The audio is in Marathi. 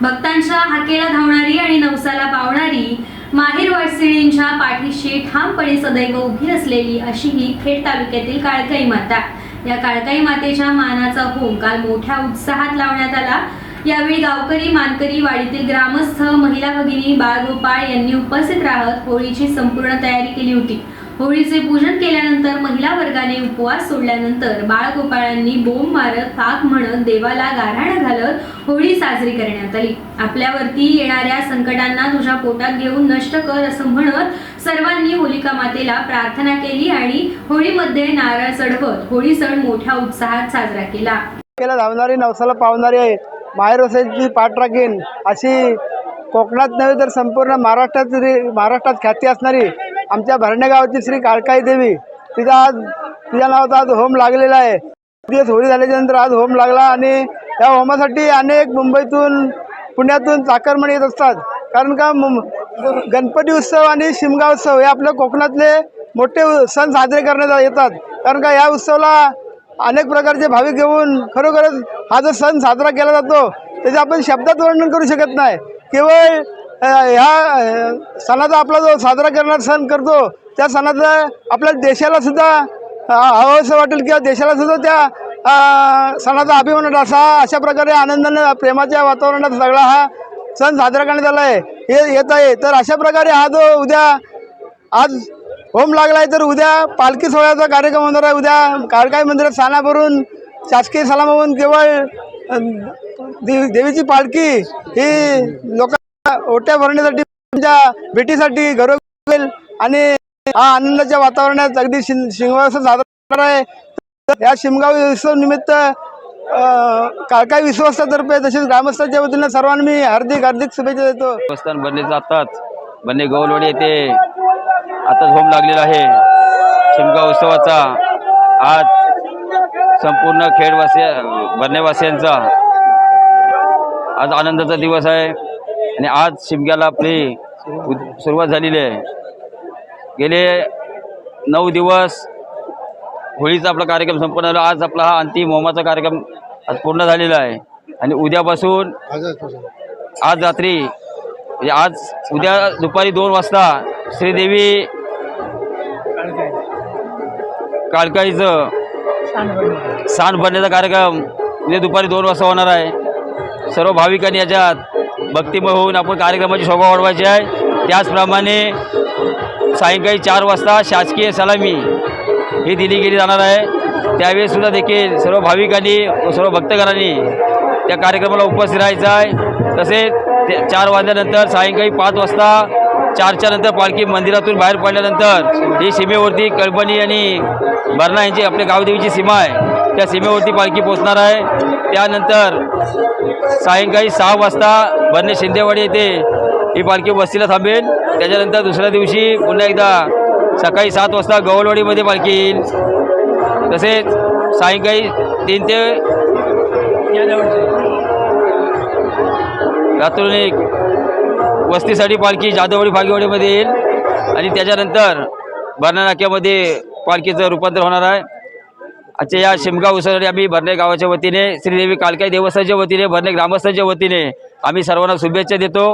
भक्तांच्या हाकेला धावणारी आणि नवसाला पावणारी माहीर वाटसिणींच्या पाठीशी ठामपणे सदैव उभी असलेली अशी ही खेड तालुक्यातील काळकाई माता. या काळकाई मातेच्या मानाचा होम काल मोठ्या उत्साहात लावण्यात आला. यावेळी गावकरी मानकरी वाडीतील ग्रामस्थ महिला भगिनी बाळगोपाळ यांनी उपस्थित राहत होळीची संपूर्ण तयारी केली होती. होळीचे पूजन केल्यानंतर महिला वर्गाने उपवास सोडल्यानंतर बाळगोपाळांनी बोंब मारत पाक म्हणत देवाला गाऱ्हाण घालत होळी साजरी करण्यात आली. आपल्यावरती येणाऱ्या संकटांना तुझ्या पोटात घेऊन नष्ट कर असं म्हणत सर्वांनी होलिका मातेला प्रार्थना केली आणि होळीमध्ये नारळ चढवत होळी सण मोठ्या उत्साहात साजरा केला. केला धावणारी नवसाला पावणारी आहे. माहेर वसाची पाठ राखीन. अशी कोकणात नव्हे तर संपूर्ण महाराष्ट्रात महाराष्ट्रात ख्याती असणारी आमच्या भरणे गावाची श्री काळकाई देवी तिचा आज तिच्या नावाचा आज होम लागलेला आहे. दिवस होळी झाल्याच्यानंतर आज होम लागला आणि या होमासाठी अनेक मुंबईतून पुण्यातून चाकरमणी येत असतात. कारण का गणपती उत्सव आणि शिमगा उत्सव हे आपल्या कोकणातले मोठे उ- सण साजरे करण्यात येतात. कारण का या उत्सवाला अनेक प्रकारचे भाविक घेऊन खरोखरच हा जो सण साजरा केला जातो त्याचे आपण शब्दात वर्णन करू शकत नाही. केवळ ह्या सणाचा आपला जो साजरा करणारा सण करतो त्या सणाचा आपल्या देशाला सुद्धा हवंसं वाटेल किंवा देशाला सुद्धा त्या सणाचा अभिमान असा अशा प्रकारे आनंदाने प्रेमाच्या वातावरणात सगळा हा सण साजरा करण्यात आला आहे. हे येत आहे. तर अशा प्रकारे हा जो उद्या आज होम लागला आहे तर उद्या पालखी सोहळ्याचा कार्यक्रम होणार आहे. उद्या काळकाई मंदिरात साना भरून शासकीय सलाम केवळ देवीची पालखी ही लोक ओट्या भरण्यासाठी तुमच्या भेटीसाठी घर होईल आणि हा आनंदाच्या वातावरणात अगदी शिं शिमगाव साजरा आहे. या शिमगाव उत्सव निमित्त काळकाय विश्वासातर्फे तसेच ग्रामस्थांच्या वतीनं सर्वांना मी हार्दिक हार्दिक शुभेच्छा देतो. देवस्थान बनले जातात. बन्ने गौलवाडी येथे आताच होम लागलेला आहे. शिमगाव उत्सवाचा आज संपूर्ण खेडवासी बन्नेवासियांचा आज आनंदाचा दिवस आहे. आणि आज शिमग्याला आपली सुरुवात झालेली आहे. गेले नऊ दिवस होळीचा आपला कार्यक्रम संपन्न झाला. आज आपला हा अंतिम होमाचा कार्यक्रम आज पूर्ण झालेला आहे. आणि उद्यापासून आज रात्री म्हणजे आज उद्या दुपारी दोन वाजता श्रीदेवी काळकाईचं सांड भरण्याचा कार्यक्रम उद्या दुपारी दोन वाजता होणार आहे. सर्व भाविकांनी याच्यात भक्तिमय होऊन आपण कार्यक्रमाची शोभा वाढवायची आहे. त्याचप्रमाणे सायंकाळी चार वाजता शासकीय सलामी ही दिली गेली जाणार आहे. त्यावेळीसुद्धा देखील सर्व भाविकांनी व सर्व भक्तगणांनी त्या कार्यक्रमाला उपस्थित राहायचं आहे. तसेच ते चार वाजल्यानंतर सायंकाळी पाच वाजता चारच्या नंतर पालखी मंदिरातून बाहेर पडल्यानंतर ही सीमेवरती कळबणी आणि भरणा यांची आपल्या गावदेवीची सीमा आहे. त्या सीमेवरती पालखी पोचणार आहे. त्यानंतर सायंकाळी सहा वाजता बर्णे शिंदेवाडी येथे ही पालखी वस्तीला थांबेल. त्याच्यानंतर दुसऱ्या दिवशी पुन्हा एकदा सकाळी सात वाजता गवळवाडीमध्ये पालखी येईल. तसेच सायंकाळी तीन ते रात्रून एक वस्तीसाठी पालखी जाधववाडी फागेवाडीमध्ये येईल. आणि त्याच्यानंतर बर्णा नाक्यामध्ये पालखीचं रूपांतर होणार आहे. आजच्या या शिमगा उत्सवासाठी आम्ही भरणे गावाच्या वतीने श्रीदेवी कालकाई देवस्थानच्या वतीने भरणे ग्रामस्थांच्या वतीने आम्ही सर्वांना शुभेच्छा देतो.